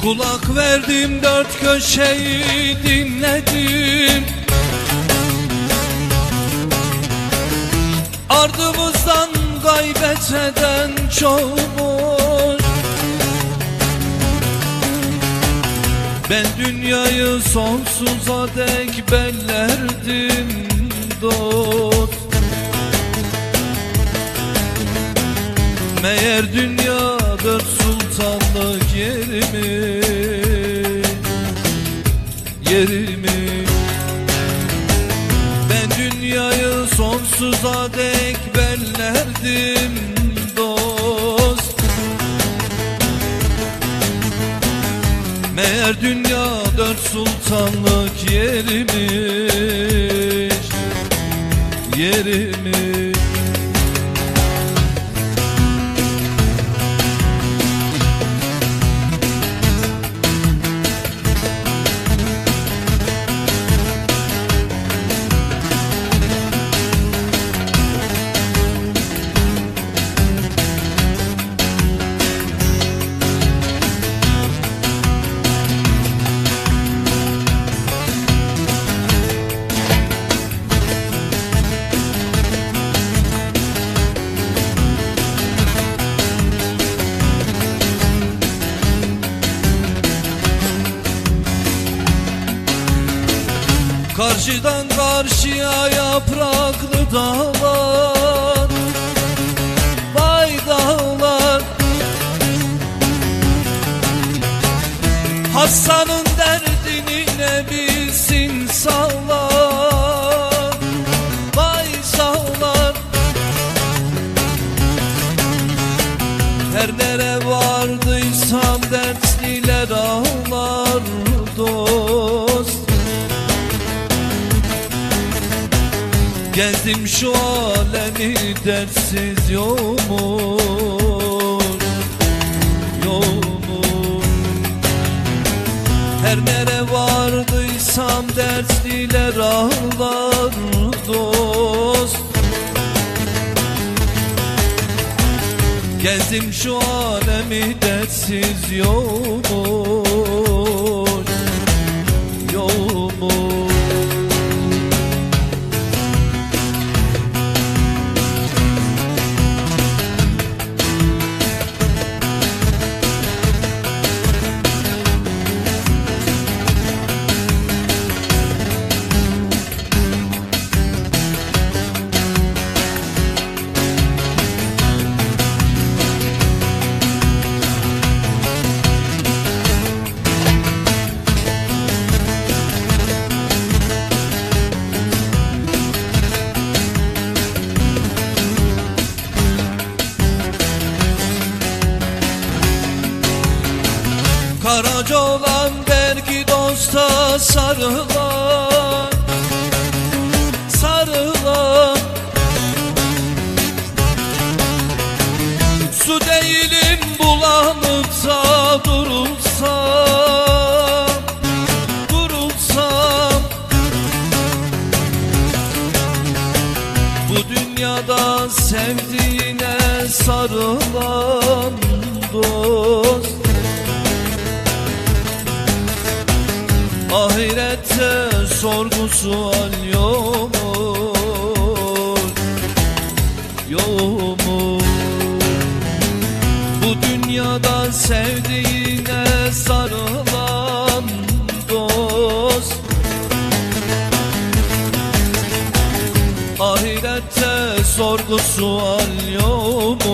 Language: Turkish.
Hak verdim dört köşeyi dinledim. Ardımızdan gaybet eden çoğumuş Ben dünyayı sonsuza dek bellerdim dost. Meğer dünya dört sultanlık yerimi Yerimi. Ben dünyayı sonsuza dek bellerdim dost. Meğer dünya dört sultanlık yerimiz Yerimiz Karşıdan karşıya yapraklı dağlar Vay dağlar. Hasan'ın Gezdim şu alemi dersiz yolmuş Yolmuş Her nere vardıysam dertliler ağlar dost. Gezdim şu alemi dersiz yolmuş Karaca olan belki dosta sarılan Sarılan Su değilim bulanıp da durulsam Durulsam Bu dünyada sevdiğine sarılan dost Ahirette sorgu sual yok mu? Yok mu? Bu dünyada sevdiğine sarılan dost Ahirette sorgu sual yok